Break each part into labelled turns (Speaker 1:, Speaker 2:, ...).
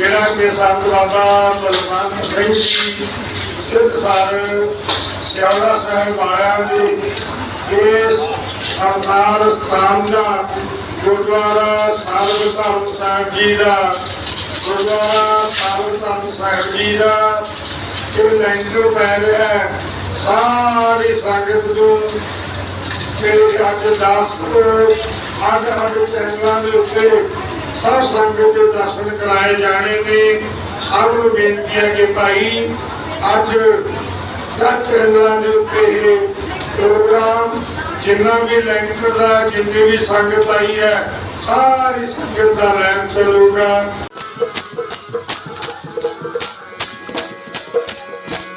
Speaker 1: ਜਿਹੜਾ ਕਿ ਸੰਤ ਬਾਬਾ ਬਲਵੰਤ ਸਿੰਘ ਜੀ ਸਿੱਧ ਸਰ ਸਿਆੜਾ ਸਾਹਿਬ ਵਾਲਿਆਂ ਦੀ ਇਸ ਅਵਤਾਰ ਸਥਾਨ ਦਾ ਗੁਰਦੁਆਰਾ ਸਾਹਿਬ ਧਰਮ ਸਾਹਿਬ ਜੀ ਦਾ, ਗੁਰਦੁਆਰਾ ਸਾਹਿਬ ਧਰਮ ਸਾਹਿਬ ਜੀ ਦਾ, ਇਹ ਲੈਂਟਰ ਪੈ ਰਿਹਾ ਹੈ, ਸਾਰੀ ਸੰਗਤ ਨੂੰ ਕਿ ਅੱਜ 10 ਅੱਡ ਅੱਡ ਚੈਨਲਾਂ ਦੇ ਉੱਤੇ ਸਭ ਸੰਗਤ ਦੇ ਦਰਸ਼ਨ ਕਰਾਏ ਜਾਣੇ ਨੇ ਸਭ ਨੂੰ ਬੇਨਤੀ ਹੈ ਕਿ ਭਾਈ, ਅੱਜ ਦਸ ਚੈਨਲਾਂ ਦੇ ਉੱਤੇ ਇਹ ਪ੍ਰੋਗਰਾਮ, ਜਿੰਨਾ ਵੀ ਲੈਂਟਰ ਦਾ, ਜਿੰਨੀ ਵੀ ਸੰਗਤ ਆਈ ਹੈ, ਸਾਰੀ ਸੰਗਤ ਦਾ ਲੈਣ ਚੱਲੂਗਾ।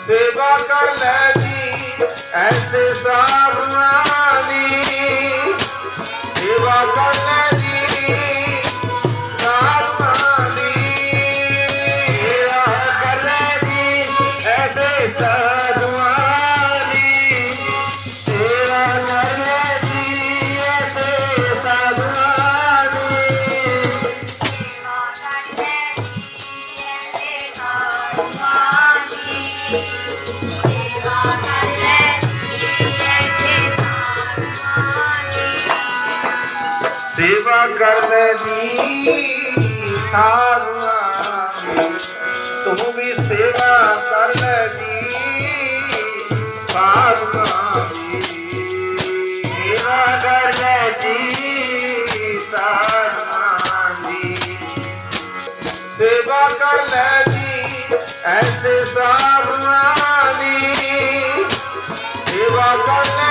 Speaker 2: ਸੇਵਾ ਕਰ ਲੈ ਜੀ, ਐਸੇ ਸਾਧੂਆਂ ਦੀ। ਸੇਵਾ ਕਰ ਲੈ ਸੇਵਾ ਕਰਨੇ ਦੀ ਤੂੰ ਵੀ ਸੇਵਾ ਕਰ ਲੈ ਜੀ ਸਾਧੂਆਂ ਦੀ ਸੇਵਾ ਕਰ ਲੈ ਜੀ ਸਾਧੂਆਂ ਦੀ ਸੇਵਾ ਕਰ ਲੈ ਜੀ, ਐਸੇ ਸਾਧੂਆਂ ਦੀ ਸੇਵਾ ਕਰ ਲੈ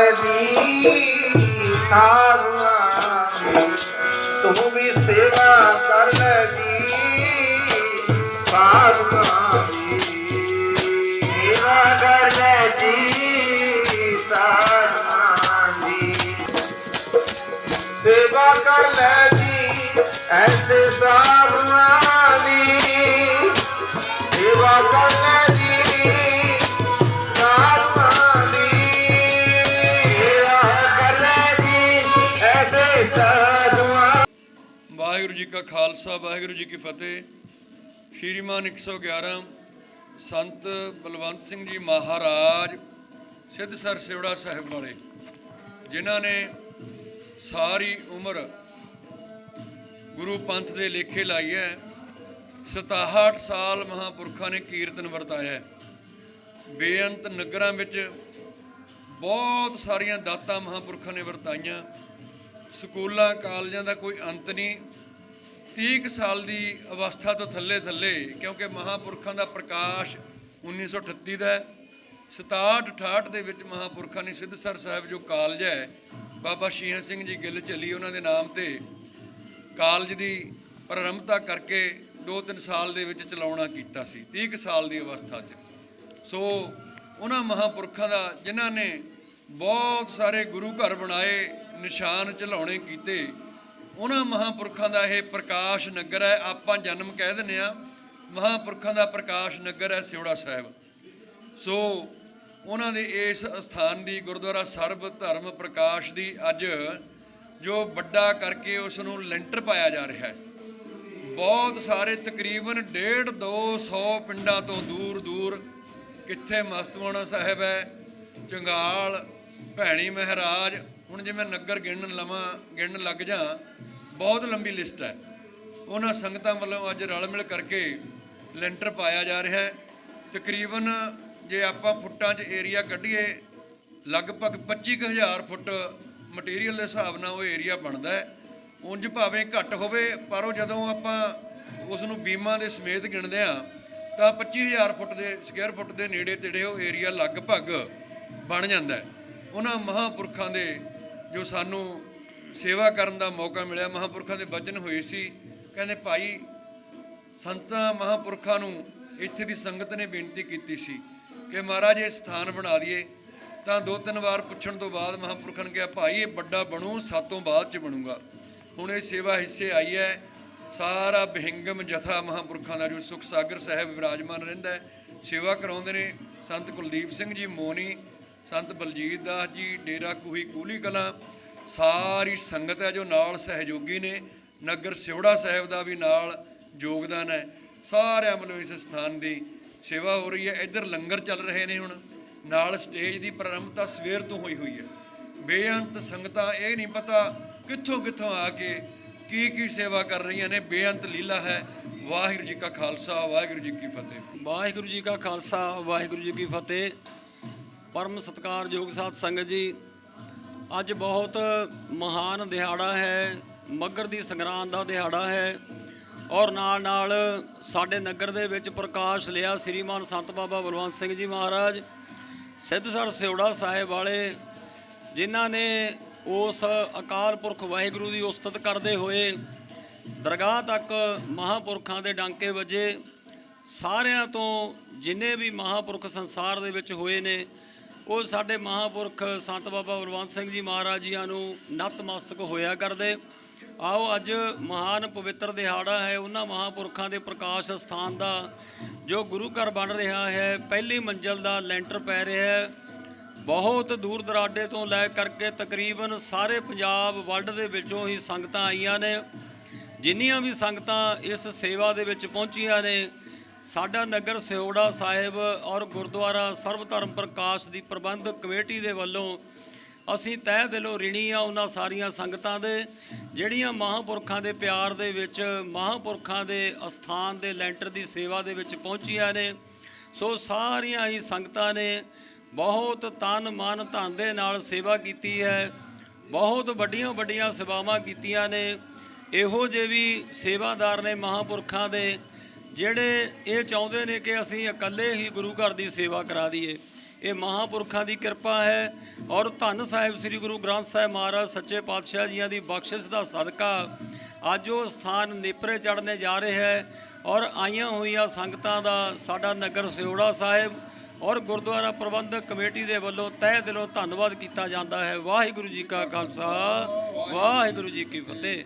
Speaker 2: ਕਰਨੇ ਦੀ ਸਾਧੂਆਂ ਤੂੰ ਵੀ ਸੇਵਾ ਕਰ ਲੈ ਜੀ ਸਾਧੂਆਂ ਦੀ ਸੇਵਾ ਕਰ ਲੈ ਜੀ ਸਾਧੂਆਂ ਦੀ ਸੇਵਾ ਕਰ ਲੈ
Speaker 3: ਵਾਹਿਗੁਰੂ ਜੀ ਕਾ ਖਾਲਸਾ, ਵਾਹਿਗੁਰੂ ਜੀ ਕੀ ਫਤਿਹ। ਸ਼੍ਰੀਮਾਨ 111 ਸੰਤ ਬਲਵੰਤ ਸਿੰਘ ਜੀ ਮਹਾਰਾਜ ਸਿੱਧਸਰ ਸਿਵੜਾ ਸਾਹਿਬ ਵਾਲੇ, ਜਿਨ੍ਹਾਂ ਨੇ ਸਾਰੀ ਉਮਰ ਗੁਰੂ ਪੰਥ ਦੇ ਲੇਖੇ ਲਾਈ ਹੈ। 67 ਸਾਲ ਮਹਾਪੁਰਖਾਂ ਨੇ ਕੀਰਤਨ ਵਰਤਾਇਆ ਹੈ। ਬੇਅੰਤ ਨਗਰਾਂ ਵਿੱਚ ਬਹੁਤ ਸਾਰੀਆਂ ਦਾਤਾਂ ਮਹਾਪੁਰਖਾਂ ਨੇ ਵਰਤਾਈਆਂ। ਸਕੂਲਾਂ, ਕਾਲਜਾਂ ਦਾ ਕੋਈ ਅੰਤ ਨਹੀਂ। 30 ਕੁ ਸਾਲ ਦੀ ਅਵਸਥਾ ਤੋਂ ਥੱਲੇ ਥੱਲੇ, ਕਿਉਂਕਿ ਮਹਾਪੁਰਖਾਂ ਦਾ ਪ੍ਰਕਾਸ਼ 1938 ਦਾ ਹੈ। 67 68 ਦੇ ਵਿੱਚ ਮਹਾਪੁਰਖਾਂ ਨੇ ਸਿੱਧਸਰ ਸਾਹਿਬ ਜੋ ਕਾਲਜ ਹੈ, ਬਾਬਾ ਸ਼ੀਹਾਂ ਸਿੰਘ ਜੀ ਗਿੱਲ ਚੱਲੀ ਉਹਨਾਂ ਦੇ ਨਾਮ ਤੇ ਕਾਲਜ ਦੀ ਪ੍ਰਾਰੰਭਤਾ ਕਰਕੇ 2-3 ਸਾਲ ਦੇ ਵਿੱਚ ਚਲਾਉਣਾ ਕੀਤਾ ਸੀ 30 ਕੁ ਸਾਲ ਦੀ ਅਵਸਥਾ 'ਚ। ਸੋ ਉਹਨਾਂ ਮਹਾਪੁਰਖਾਂ ਦਾ, ਜਿਨ੍ਹਾਂ ਨੇ ਬਹੁਤ ਸਾਰੇ ਗੁਰੂ ਘਰ ਬਣਾਏ, ਨਿਸ਼ਾਨ ਚਲਾਉਣੇ ਕੀਤੇ ਉਹਨਾਂ ਮਹਾਪੁਰਖਾਂ ਦਾ ਇਹ ਪ੍ਰਕਾਸ਼ ਨਗਰ ਹੈ, ਆਪਾਂ ਜਨਮ ਕਹਿ ਦਿੰਦੇ ਆ ਮਹਾਪੁਰਖਾਂ ਦਾ ਪ੍ਰਕਾਸ਼ ਨਗਰ ਹੈ ਸਿਉੜਾ ਸਾਹਿਬ। ਸੋ ਉਹਨਾਂ ਦੇ ਇਸ ਸਥਾਨ ਦੀ, ਗੁਰਦੁਆਰਾ ਸਰਬ ਧਰਮ ਪ੍ਰਕਾਸ਼ ਦੀ ਅੱਜ ਜੋ ਵੱਡਾ ਕਰਕੇ ਉਸ ਨੂੰ ਲੈਂਟਰ ਪਾਇਆ ਜਾ ਰਿਹਾ ਹੈ। ਬਹੁਤ ਸਾਰੇ ਤਕਰੀਬਨ 1.5 200 ਪਿੰਡਾਂ ਤੋਂ ਦੂਰ ਦੂਰ ਕਿੱਥੇ ਮਸਤੂਆਣਾ ਸਾਹਿਬ ਹੈ, ਚੰਗਾਲ, ਭੈਣੀ ਮਹਾਰਾਜ ਹੁਣ ਜੇ ਮੈਂ ਨਗਰ ਗਿਣਨ ਲਵਾਂ, ਗਿਣਨ ਲੱਗ ਜਾ, ਬਹੁਤ ਲੰਬੀ ਲਿਸਟ ਹੈ। ਉਹਨਾਂ ਸੰਗਤਾਂ ਵੱਲੋਂ ਅੱਜ ਰਲ ਮਿਲ ਕਰਕੇ ਲੈਂਟਰ ਪਾਇਆ ਜਾ ਰਿਹਾ ਹੈ। ਤਕਰੀਬਨ ਜੇ ਆਪਾਂ ਫੁੱਟਾਂ 'ਚ ਏਰੀਆ ਕੱਢੀਏ, ਲਗਭਗ 25000 ਫੁੱਟ ਮਟੀਰੀਅਲ ਦੇ ਹਿਸਾਬ ਨਾਲ ਉਹ ਏਰੀਆ ਬਣਦਾ ਹੈ। ਉਂਝ ਭਾਵੇਂ ਘੱਟ ਹੋਵੇ, ਪਰ ਉਹ ਜਦੋਂ ਆਪਾਂ ਉਸ ਨੂੰ ਬੀਮਾ ਦੇ ਸਮੇਤ ਗਿਣਦੇ ਆ ਤਾਂ 25000 ਫੁੱਟ ਦੇ ਸਕੁਅਰ ਫੁੱਟ ਦੇ ਨੇੜੇ ਤੇੜੇ ਉਹ ਏਰੀਆ ਲਗਭਗ ਬਣ ਜਾਂਦਾ ਹੈ। ਉਹਨਾਂ ਮਹਾਪੁਰਖਾਂ ਦੇ ਜੋ ਸਾਨੂੰ ਸੇਵਾ ਕਰਨ ਦਾ ਮੌਕਾ ਮਿਲਿਆ। ਮਹਾਂਪੁਰਖਾਂ ਦੇ ਬਚਨ ਹੋਏ ਸੀ। ਕਹਿੰਦੇ, ਭਾਈ, ਸੰਤਾਂ ਮਹਾਂਪੁਰਖਾਂ ਨੂੰ ਇੱਥੇ ਦੀ ਸੰਗਤ ਨੇ ਬੇਨਤੀ ਕੀਤੀ ਸੀ ਕਿ ਮਹਾਰਾਜ ਇਹ ਸਥਾਨ ਬਣਾ ਦਈਏ। ਤਾਂ ਦੋ ਤਿੰਨ ਵਾਰ ਪੁੱਛਣ ਤੋਂ ਬਾਅਦ ਮਹਾਂਪੁਰਖਾਂ ਨੇ ਕਿਹਾ, ਭਾਈ, ਇਹ ਵੱਡਾ ਬਣੂ, ਸਾਤੋਂ ਬਾਅਦ ਚ ਬਣੂਗਾ। ਹੁਣ ਇਹ ਸੇਵਾ ਹਿੱਸੇ ਆਈ ਹੈ। ਸਾਰਾ ਬਹਿੰਗਮ ਜਥਾ ਮਹਾਂਪੁਰਖਾਂ ਦਾ, ਜੋ ਸੁਖ ਸਾਗਰ ਸਾਹਿਬ ਵਿਰਾਜਮਾਨ ਰਹਿੰਦਾ ਹੈ, ਸੇਵਾ ਕਰਾਉਂਦੇ ਨੇ। ਸੰਤ ਕੁਲਦੀਪ ਸਿੰਘ ਜੀ, ਮੋਨੀ ਸੰਤ ਬਲਜੀਤ ਦਾਸ ਜੀ, ਡੇਰਾ ਕੂਹੀ ਕੂਲੀ ਕਲਾਂ, ਸਾਰੀ ਸੰਗਤ ਹੈ ਜੋ ਨਾਲ ਸਹਿਯੋਗੀ ਨੇ। ਨਗਰ ਸਿਉੜਾ ਸਾਹਿਬ ਦਾ ਵੀ ਨਾਲ ਯੋਗਦਾਨ ਹੈ। ਸਾਰਿਆਂ ਵੱਲੋਂ ਇਸ ਸਥਾਨ ਦੀ ਸੇਵਾ ਹੋ ਰਹੀ ਹੈ। ਇੱਧਰ ਲੰਗਰ ਚੱਲ ਰਹੇ ਨੇ ਹੁਣ। ਨਾਲ ਸਟੇਜ ਦੀ ਪ੍ਰਾਰੰਭਤਾ ਸਵੇਰ ਤੋਂ ਹੋਈ ਹੋਈ ਹੈ। ਬੇਅੰਤ ਸੰਗਤਾਂ, ਇਹ ਨਹੀਂ ਪਤਾ ਕਿੱਥੋਂ ਕਿੱਥੋਂ ਆ ਕੇ ਕੀ ਕੀ ਸੇਵਾ ਕਰ ਰਹੀਆਂ ਨੇ। ਬੇਅੰਤ ਲੀਲਾ ਹੈ। ਵਾਹਿਗੁਰੂ ਜੀ ਕਾ ਖਾਲਸਾ, ਵਾਹਿਗੁਰੂ ਜੀ ਕੀ ਫਤਿਹ।
Speaker 4: ਵਾਹਿਗੁਰੂ ਜੀ ਕਾ ਖਾਲਸਾ, ਵਾਹਿਗੁਰੂ ਜੀ ਕੀ ਫਤਿਹ। ਪਰਮ ਸਤਿਕਾਰਯੋਗ ਸਾਧ ਸੰਗਤ ਜੀ, ਅੱਜ ਬਹੁਤ ਮਹਾਨ ਦਿਹਾੜਾ ਹੈ, ਮੱਗਰ ਦੀ ਸੰਗਰਾਂਦ ਦਾ ਦਿਹਾੜਾ ਹੈ ਔਰ ਨਾਲ ਨਾਲ ਸਾਡੇ ਨਗਰ ਦੇ ਵਿੱਚ ਪ੍ਰਕਾਸ਼ ਲਿਆ ਸ੍ਰੀਮਾਨ ਸੰਤ ਬਾਬਾ ਬਲਵੰਤ ਸਿੰਘ ਜੀ ਮਹਾਰਾਜ ਸਿੱਧਸਰ ਸਿਉੜਾ ਸਾਹਿਬ ਵਾਲੇ, ਜਿਨ੍ਹਾਂ ਨੇ ਉਸ ਅਕਾਲ ਪੁਰਖ ਵਾਹਿਗੁਰੂ ਦੀ ਉਸਤਤ ਕਰਦੇ ਹੋਏ ਦਰਗਾਹ ਤੱਕ ਮਹਾਪੁਰਖਾਂ ਦੇ ਡਾਂਕੇ ਵੱਜੇ। ਸਾਰਿਆਂ ਤੋਂ ਜਿੰਨੇ ਵੀ ਮਹਾਪੁਰਖ ਸੰਸਾਰ ਦੇ ਵਿੱਚ ਹੋਏ ਨੇ ਉਹ ਸਾਡੇ ਮਹਾਪੁਰਖ ਸੰਤ ਬਾਬਾ ਗੁਰਵੰਤ ਸਿੰਘ ਜੀ ਮਹਾਰਾਜ ਜੀਆਂ ਨੂੰ ਨਤਮਸਤਕ ਹੋਇਆ ਕਰਦੇ। ਆਓ ਅੱਜ ਮਹਾਨ ਪਵਿੱਤਰ ਦਿਹਾੜਾ ਹੈ। ਉਹਨਾਂ ਮਹਾਪੁਰਖਾਂ ਦੇ ਪ੍ਰਕਾਸ਼ ਸਥਾਨ ਦਾ ਜੋ ਗੁਰੂ ਘਰ ਬਣ ਰਿਹਾ ਹੈ, ਪਹਿਲੀ ਮੰਜ਼ਲ ਦਾ ਲੈਂਟਰ ਪੈ ਰਿਹਾ ਹੈ। ਬਹੁਤ ਦੂਰ ਦਰਾਡੇ ਤੋਂ ਲੈ ਕਰਕੇ ਤਕਰੀਬਨ ਸਾਰੇ ਪੰਜਾਬ ਵਰਲਡ ਦੇ ਵਿੱਚੋਂ ਹੀ ਸੰਗਤਾਂ ਆਈਆਂ ਨੇ। ਜਿੰਨੀਆਂ ਵੀ ਸੰਗਤਾਂ ਇਸ ਸੇਵਾ ਦੇ ਵਿੱਚ ਪਹੁੰਚੀਆਂ ਨੇ ਸਾਡਾ ਨਗਰ ਸਿਓੜਾ ਸਾਹਿਬ ਔਰ ਗੁਰਦੁਆਰਾ ਸਰਵ ਧਰਮ ਪ੍ਰਕਾਸ਼ ਦੀ ਪ੍ਰਬੰਧਕ ਕਮੇਟੀ ਦੇ ਵੱਲੋਂ ਅਸੀਂ ਤਹਿ ਦਿਲੋਂ ਰਿਣੀ ਆ ਉਹਨਾਂ ਸਾਰੀਆਂ ਸੰਗਤਾਂ ਦੇ, ਜਿਹੜੀਆਂ ਮਹਾਂਪੁਰਖਾਂ ਦੇ ਪਿਆਰ ਦੇ ਵਿੱਚ, ਮਹਾਂਪੁਰਖਾਂ ਦੇ ਅਸਥਾਨ ਦੇ ਲੈਂਟਰ ਦੀ ਸੇਵਾ ਦੇ ਵਿੱਚ ਪਹੁੰਚੀਆਂ ਨੇ। ਸੋ ਸਾਰੀਆਂ ਹੀ ਸੰਗਤਾਂ ਨੇ ਬਹੁਤ ਤਨ ਮਨ ਧਨ ਦੇ ਨਾਲ ਸੇਵਾ ਕੀਤੀ ਹੈ। ਬਹੁਤ ਵੱਡੀਆਂ ਵੱਡੀਆਂ ਸੇਵਾਵਾਂ ਕੀਤੀਆਂ ਨੇ। ਇਹੋ ਜਿਹੇ ਵੀ ਸੇਵਾਦਾਰ ਨੇ ਮਹਾਂਪੁਰਖਾਂ ਦੇ। ਜਿਹੜੇ ਇਹ ਚਾਹੁੰਦੇ ਨੇ ਕਿ ਅਸੀਂ ਇਕੱਲੇ ਹੀ ਗੁਰੂ ਘਰ ਦੀ ਸੇਵਾ ਕਰਾ ਦਈਏ, ਇਹ ਮਹਾਂਪੁਰਖਾਂ ਦੀ ਕਿਰਪਾ ਹੈ ਔਰ ਧੰਨ ਸਾਹਿਬ ਸ੍ਰੀ ਗੁਰੂ ਗ੍ਰੰਥ ਸਾਹਿਬ ਮਹਾਰਾਜ ਸੱਚੇ ਪਾਤਸ਼ਾਹ ਜੀਆਂ ਦੀ ਬਖਸ਼ਿਸ਼ ਦਾ ਸਦਕਾ ਅੱਜ ਉਹ ਸਥਾਨ ਨੇਪਰੇ ਚੜ੍ਹਨੇ ਜਾ ਰਿਹਾ ਹੈ ਔਰ ਆਈਆਂ ਹੋਈਆਂ ਸੰਗਤਾਂ ਦਾ ਸਾਡਾ ਨਗਰ ਸਿਉੜਾ ਸਾਹਿਬ ਔਰ ਗੁਰਦੁਆਰਾ ਪ੍ਰਬੰਧਕ ਕਮੇਟੀ ਦੇ ਵੱਲੋਂ ਤਹਿ ਦਿਲੋਂ ਧੰਨਵਾਦ ਕੀਤਾ ਜਾਂਦਾ ਹੈ। ਵਾਹਿਗੁਰੂ ਜੀ ਕਾ ਖਾਲਸਾ, ਵਾਹਿਗੁਰੂ ਜੀ ਕੀ ਫਤਿਹ।